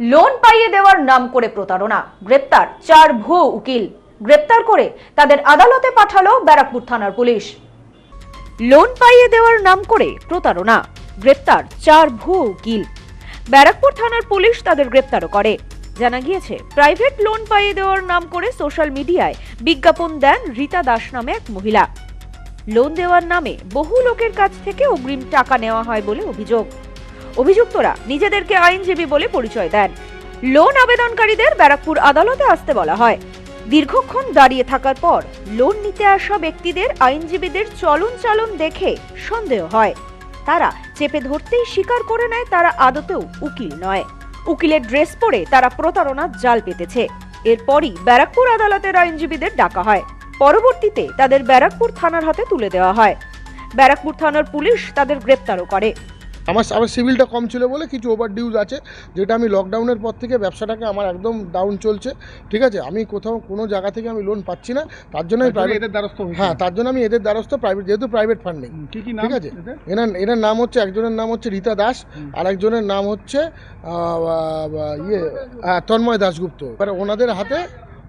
Loan পাইয়ে দেওয়ার নাম করে প্রতারণা, গ্রেপ্তার, চার ভুয়ো উকিল। গ্রেপ্তার করে তাদের আদালতে পাঠালো ব্যারাকপুর থানার পুলিশ। লোন পাইয়ে দেওয়ার নাম করে প্রতারণা, গ্রেপ্তার, চার ভুয়ো উকিল। ব্যারাকপুর থানার পুলিশ তাদের গ্রেপ্তারও করে। জানা গিয়েছে, প্রাইভেট লোন পাইয়ে দেওয়ার নাম করে সোশ্যাল মিডিয়ায় বিজ্ঞাপন দেন রীতা দাস নামে এক মহিলা। লোন দেওয়ার নামে বহু লোকের কাছ থেকে অগ্রিম টাকা নেওয়া হয় বলে অভিযোগ। অভিযুক্তরা নিজেদেরকে আইনজীবী বলে পরিচয় দেন। লোন আবেদনকারীদের ব্যারাকপুর আদালতে আসতে বলা হয়। দীর্ঘক্ষণ দাঁড়িয়ে থাকার পর লোন নিতে আসা ব্যক্তিদের আইনজীবীদের চলন চালন দেখে সন্দেহ হয়। তারা চেপে ধরতেই স্বীকার করে নেয় তারা আদতেও উকিল নয়। উকিলের ড্রেস পরে তারা প্রতারণার জাল পেতেছে। এরপরই ব্যারাকপুর আদালতের আইনজীবীদের ডাকা হয়। পরবর্তীতে তাদের ব্যারাকপুর থানার হাতে তুলে দেওয়া হয়। ব্যারাকপুর থানার পুলিশ তাদের গ্রেপ্তারও করে। আমার আমার সিভিলটা কম ছিল বলে কিছু ওভার ডিউজ আছে যেটা আমি লকডাউনের পর থেকে ব্যবসাটাকে আমার একদম ডাউন চলছে ঠিক আছে? আমি কোথাও কোনো জায়গা থেকে আমি লোন পাচ্ছি না তার জন্য আমি প্রাইভেট এদের দ্বারস্থ হ্যাঁ তার জন্য আমি এদের দ্বারস্থ প্রাইভেট যেহেতু প্রাইভেট ফান্ডিং ঠিক আছে? এনার এনার নাম হচ্ছে একজনের নাম হচ্ছে রীতা দাস আর একজনের নাম হচ্ছে ইয়ে আহ, তন্ময় দাশগুপ্ত। এবার ওনাদের হাতে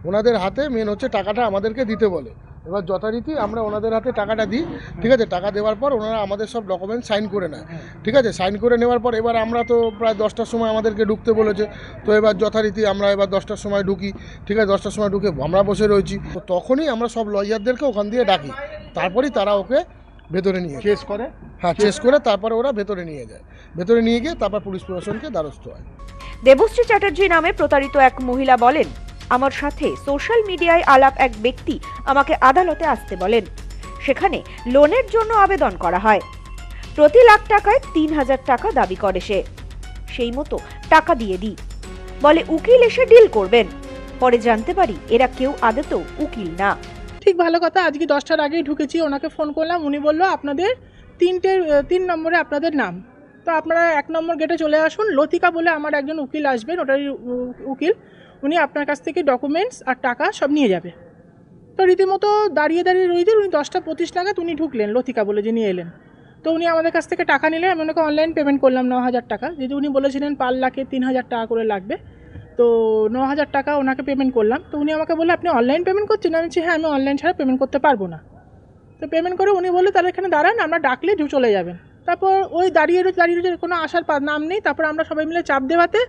ওনাদের হাতে মেন হচ্ছে টাকাটা আমাদেরকে দিতে বলে। এবার যথারীতি আমরা ওনাদের হাতে টাকাটা দিই ঠিক আছে? টাকা দেওয়ার পর ওনারা আমাদের সব ডকুমেন্ট সাইন করে নেয় ঠিক আছে? সাইন করে নেওয়ার পর এবার আমরা তো প্রায় দশটার সময় আমাদেরকে ঢুকতে বলেছে তো এবার যথারীতি আমরা এবার দশটার সময় ঢুকি ঠিক আছে? দশটার সময় ঢুকে আমরা বসে রয়েছি তো তখনই আমরা সব লয়ারদেরকে ওখান দিয়ে ডাকি তারপরেই তারা ওকে ভেতরে নিয়ে চেস করে? হ্যাঁ চেস করে তারপরে ওরা ভেতরে নিয়ে যায়। ভেতরে নিয়ে গিয়ে তারপর পুলিশ প্রশাসনকে দ্বারস্থ হয়। দেবশ্রী চ্যাটার্জি নামে প্রতারিত এক মহিলা বলেন আমার সাথে সোশ্যাল মিডিয়ায় আলাপ এক ব্যক্তি আমাকে আদালতে আসতে বলেন। সেখানে লোনের জন্য আবেদন করা হয়। প্রতি লাখ টাকায় তিন হাজার টাকা দাবি করে সে। সেই মতো টাকা দিয়ে দিই। বলে, উকিল এসে ডিল করবেন। পরে জানতে পারি এরা কেউ আদতেও উকিল না। ঠিক ভালো কথা, আজকে দশটার আগেই ঢুকেছি, ওনাকে ফোন করলাম, উনি বলল, আপনাদের তিনটে, তিন নম্বরে আপনাদের নাম। তো আপনারা এক নম্বর গেটে চলে আসুন, লতিকা বলে আমার একজন উকিল আসবেন, ওটারই উকিল। উনি আপনার কাছ থেকে ডকুমেন্টস আর টাকা সব নিয়ে যাবে। তো রীতিমতো দাঁড়িয়ে দাঁড়িয়ে রয়েছেন উনি দশটা পঁচিশ নাগাদ উনি ঢুকলেন, লতিকা বলে যিনি এলেন। তো উনি আমাদের কাছ থেকে টাকা নিলেন, আমি ওনাকে অনলাইন পেমেন্ট করলাম ন হাজার টাকা। যেহেতু উনি বলেছিলেন পার লাখে তিন হাজার টাকা করে লাগবে, তো ন হাজার টাকা ওনাকে পেমেন্ট করলাম। তো উনি আমাকে বলল আপনি অনলাইন পেমেন্ট করছেন? আমি বলছি হ্যাঁ আমি অনলাইন ছাড়া পেমেন্ট করতে পারব না। তো পেমেন্ট করে উনি বলল, তাহলে এখানে দাঁড়ান, আমরা ডাকলে ঢু চলে যাবেন। তারপর ওই দাঁড়িয়ে দাঁড়িয়ে কোনো আসার নাম নেই। তারপর আমরা সবাই মিলে চাপ দেওয়াতে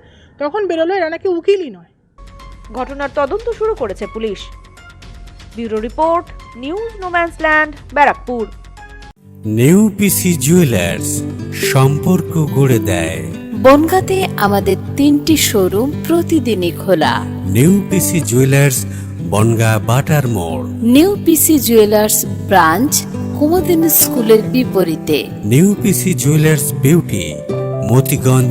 তখন বেরোলো, এরা নাকি উকিলই নয়। ঘটনার তদন্ত শুরু করেছে police. Bureau report news no man's land Barrackpore. New PC jewellers সম্পর্ক গড়ে দেয়। বনগাঁতে আমাদের তিনটি শোরুম প্রতিদিনই খোলা। নেউপিসি জুয়েলার্স বনগা বাটার মোড়। New PC jewellers branch Kumudini স্কুলের বিপরীতে। New PC jewellers beauty Motiganj